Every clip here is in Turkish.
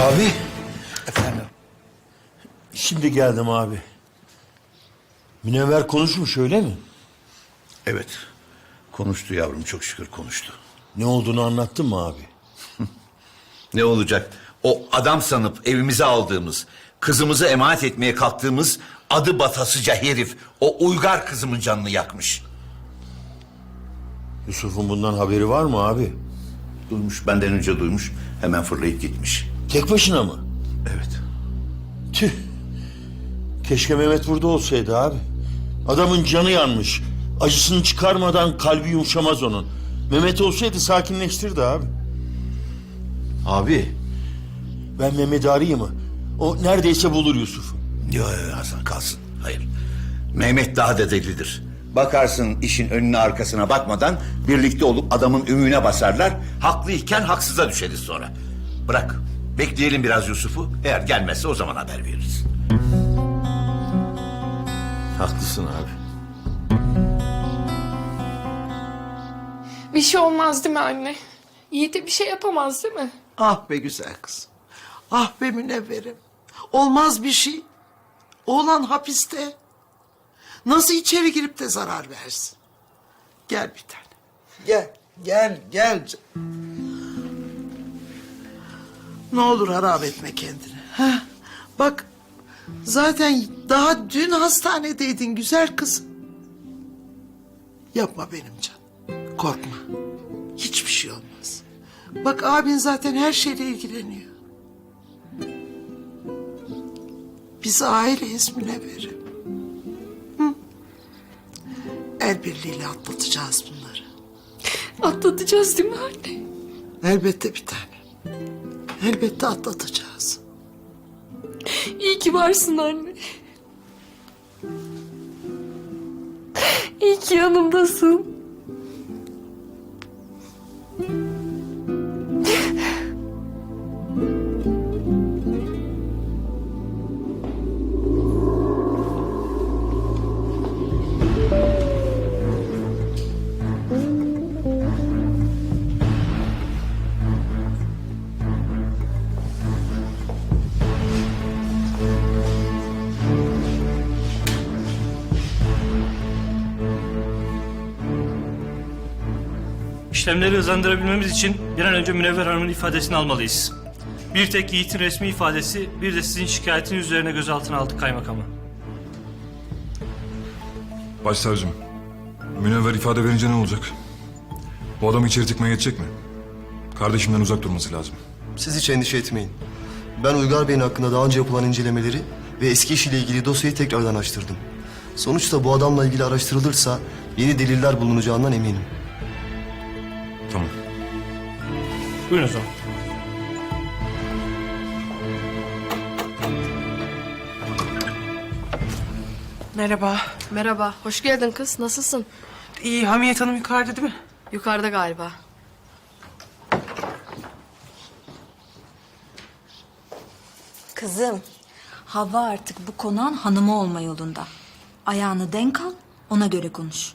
Abi, Efendim? şimdi geldim abi. Münevver konuşmuş öyle mi? Evet. Konuştu yavrum çok şükür konuştu. Ne olduğunu anlattın mı abi? Ne olacak? O adam sanıp evimize aldığımız, kızımızı emanet etmeye kalktığımız adı batasıca herif o uygar kızımın canını yakmış. Yusuf'un bundan haberi var mı abi? Duymuş benden önce duymuş hemen fırlayıp gitmiş. Tek başına mı? Evet. Tüh. Keşke Mehmet burada olsaydı abi. Adamın canı yanmış. Acısını çıkarmadan kalbi yumuşamaz onun. Mehmet olsaydı sakinleştirdi abi. Abi. Ben Mehmet'i arayayım mı? O neredeyse bulur Yusuf'u. Yok yok Hasan kalsın. Hayır. Mehmet daha da delidir. Bakarsın işin önüne arkasına bakmadan birlikte olup adamın ümüğüne basarlar. Haklıyken haksıza düşeriz sonra. Bırak. Bekleyelim biraz Yusuf'u. Eğer gelmezse o zaman haber veririz. Haklısın abi. Bir şey olmaz değil mi anne? Yiğit'e bir şey yapamaz değil mi? Ah be güzel kız. Ah be münevverim. Olmaz bir şey. Oğlan hapiste. Nasıl içeri girip de zarar versin? Gel bir tane. Gel, gel, gel. Ne olur harap etme kendini. Ha? Bak, zaten daha dün hastanedeydin güzel kız. Yapma benim canım. Korkma. Hiçbir şey olmaz. Bak abin zaten her şeyle ilgileniyor. Biz aileyiz münevverim. El birliğiyle atlatacağız bunları. Atlatacağız değil mi anne? Elbette bir tane. Elbette atlatacağız. İyi ki varsın anne. İyi ki yanımdasın. İşlemleri hızlandırabilmemiz için bir an önce Münevver Hanım'ın ifadesini almalıyız. Bir tek Yiğit'in resmi ifadesi, bir de sizin şikayetiniz üzerine gözaltına aldık kaymakamı. Başsavcım, Münevver ifade verince ne olacak? Bu adamı içeri tıkmaya yetecek mi? Kardeşimden uzak durması lazım. Siz hiç endişe etmeyin. Ben Uygar Bey'in hakkında daha önce yapılan incelemeleri ve eski işiyle ilgili dosyayı tekrardan açtırdım. Sonuçta bu adamla ilgili araştırılırsa yeni deliller bulunacağından eminim. Tamam. Buyurun o zaman. Merhaba. Merhaba, hoş geldin kız. Nasılsın? İyi, Hamiyet Hanım yukarıda değil mi? Yukarıda galiba. Kızım, Hava artık bu konağın hanımı olma yolunda. Ayağını denk al, ona göre konuş.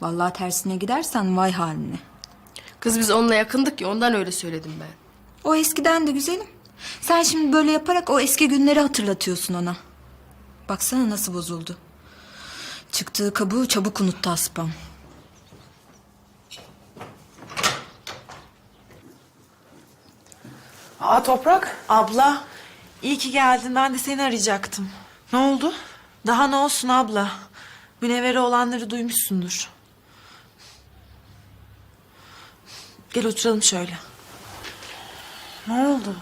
Vallahi tersine gidersen vay haline. Kız biz onunla yakındık ya ondan öyle söyledim ben. O eskiden de güzelim. Sen şimdi böyle yaparak o eski günleri hatırlatıyorsun ona. Baksana nasıl bozuldu. Çıktığı kabuğu çabuk unuttu Aspam. Aa Toprak. Abla, iyi ki geldin. Ben de seni arayacaktım. Ne oldu? Daha ne olsun abla? Münevvere olanları duymuşsundur. Gel oturalım şöyle. Ne oldu?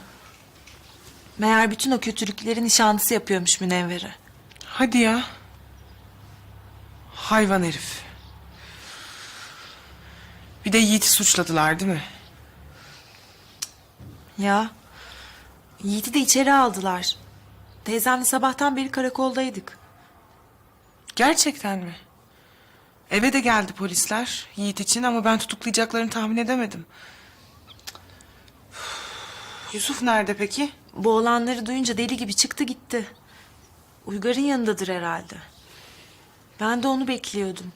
Meğer bütün o kötülükleri nişanlısı yapıyormuş Münevvere. Hadi ya. Hayvan herif. Bir de Yiğit'i suçladılar değil mi? Ya. Yiğit'i de içeri aldılar. Teyzemle sabahtan beri karakoldaydık. Gerçekten mi? Eve de geldi polisler Yiğit için ama ben tutuklayacaklarını tahmin edemedim. Yusuf nerede peki? Bu olanları duyunca deli gibi çıktı gitti. Uygar'ın yanındadır herhalde. Ben de onu bekliyordum.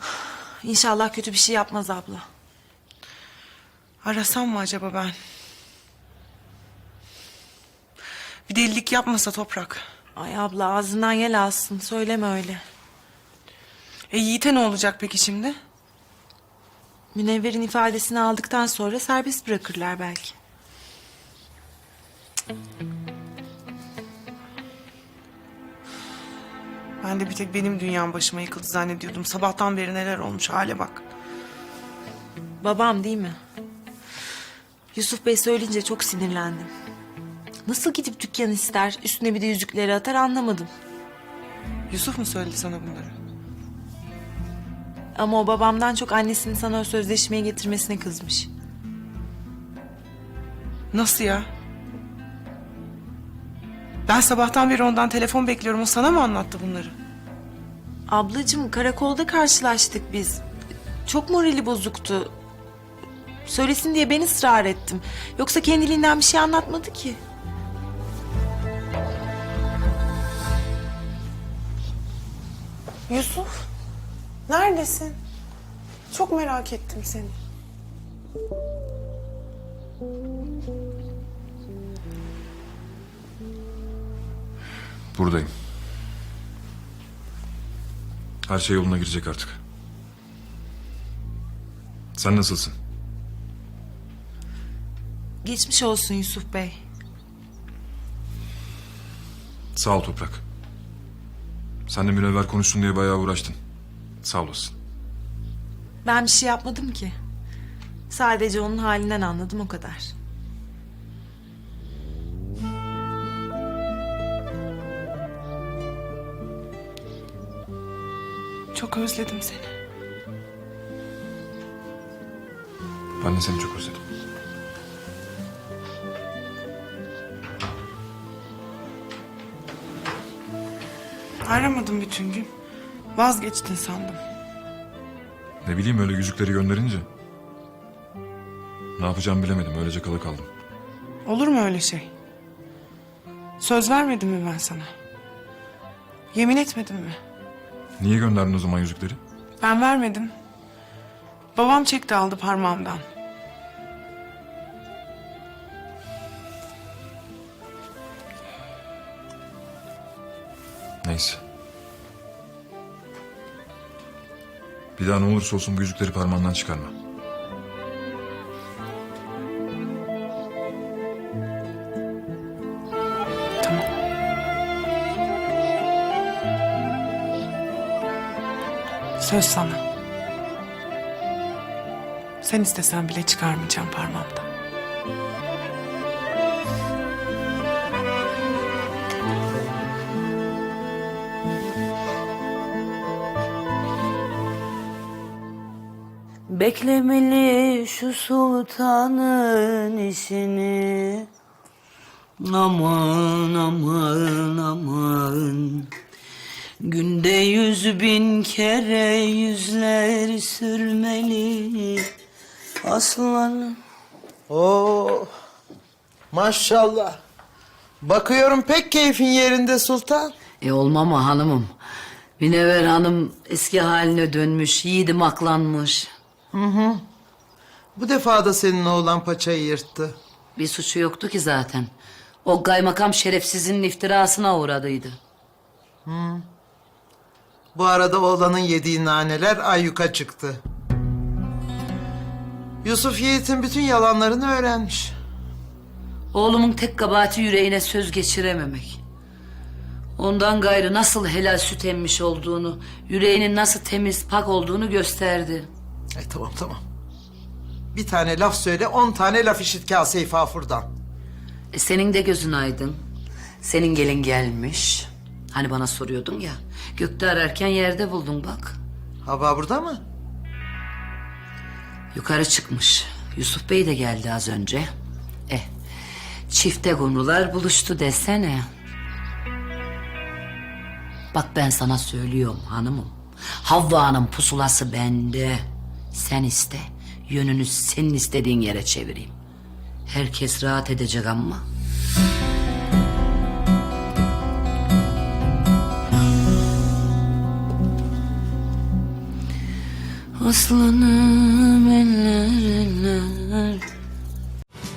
İnşallah kötü bir şey yapmaz abla. Arasam mı acaba ben? Bir delilik yapmasa toprak. Ay abla ağzından yel alsın. Söyleme öyle. E Yiğit'e ne olacak peki şimdi? Münevver'in ifadesini aldıktan sonra serbest bırakırlar belki. Ben de bir tek benim dünyam başıma yıkıldı zannediyordum. Sabahtan beri neler olmuş hale bak. Babam değil mi? Yusuf Bey söyleyince çok sinirlendim. Nasıl gidip dükkan ister, üstüne bir de yüzükleri atar anlamadım. Yusuf mu söyledi sana bunları? Ama o babamdan çok annesinin sana o sözleşmeyi getirmesine kızmış. Nasıl ya? Ben sabahtan beri ondan telefon bekliyorum. O sana mı anlattı bunları? Ablacığım karakolda karşılaştık biz. Çok morali bozuktu. Söylesin diye ben ısrar ettim. Yoksa kendiliğinden bir şey anlatmadı ki. Yusuf, neredesin? Çok merak ettim seni. Buradayım. Her şey yoluna girecek artık. Sen nasılsın? Geçmiş olsun Yusuf Bey. Sağ ol Toprak. Sen de münevver konuşsun diye bayağı uğraştın. Sağ olasın. Ben bir şey yapmadım ki. Sadece onun halinden anladım o kadar. Çok özledim seni. Ben de seni çok özledim. Aramadım bütün gün. Vazgeçtin sandım. Ne bileyim öyle yüzükleri gönderince. Ne yapacağımı bilemedim. Öylece kala kaldım. Olur mu öyle şey? Söz vermedim mi ben sana? Yemin etmedim mi? Niye gönderdin o zaman yüzükleri? Ben vermedim. Babam çekti aldı parmağımdan. Bir daha ne olursa olsun bu yüzükleri parmağından çıkarma. Söz sana. Sen istesen bile çıkarmayacağım parmağımdan. Beklemeli şu sultanın işini. Aman aman aman. Günde yüz bin kere yüzler sürmeli. Aslanım Oo, maşallah. Bakıyorum pek keyfin yerinde sultan. E olma mı hanımım. Münevver hanım eski haline dönmüş Yiğidim aklanmış Bu defa da senin oğlan paçayı yırttı. Bir suçu yoktu ki zaten O kaymakam şerefsizin iftirasına uğradıydı Bu arada oğlanın yediği naneler ayyuka çıktı. Yusuf Yiğit'in bütün yalanlarını öğrenmiş. Oğlumun tek kabahati yüreğine söz geçirememek. Ondan gayrı nasıl helal süt emmiş olduğunu, yüreğinin nasıl temiz, pak olduğunu gösterdi. E tamam tamam. Bir tane laf söyle, on tane laf işit kase-i fafurdan. E, senin de gözün aydın. Senin gelin gelmiş. Hani bana soruyordun ya. Gökte ararken yerde buldun bak. Hava burada mı? Yukarı çıkmış. Yusuf Bey de geldi az önce. Eh, çifte kumrular buluştu desene. Bak ben sana söylüyorum hanımım. Havva'nın pusulası bende. Sen iste, yönünü senin istediğin yere çevireyim. Herkes rahat edecek ama. Aslanım eller eller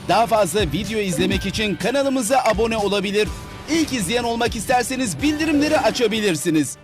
Daha fazla video izlemek için kanalımıza abone olabilir. İlk izleyen olmak isterseniz bildirimleri açabilirsiniz.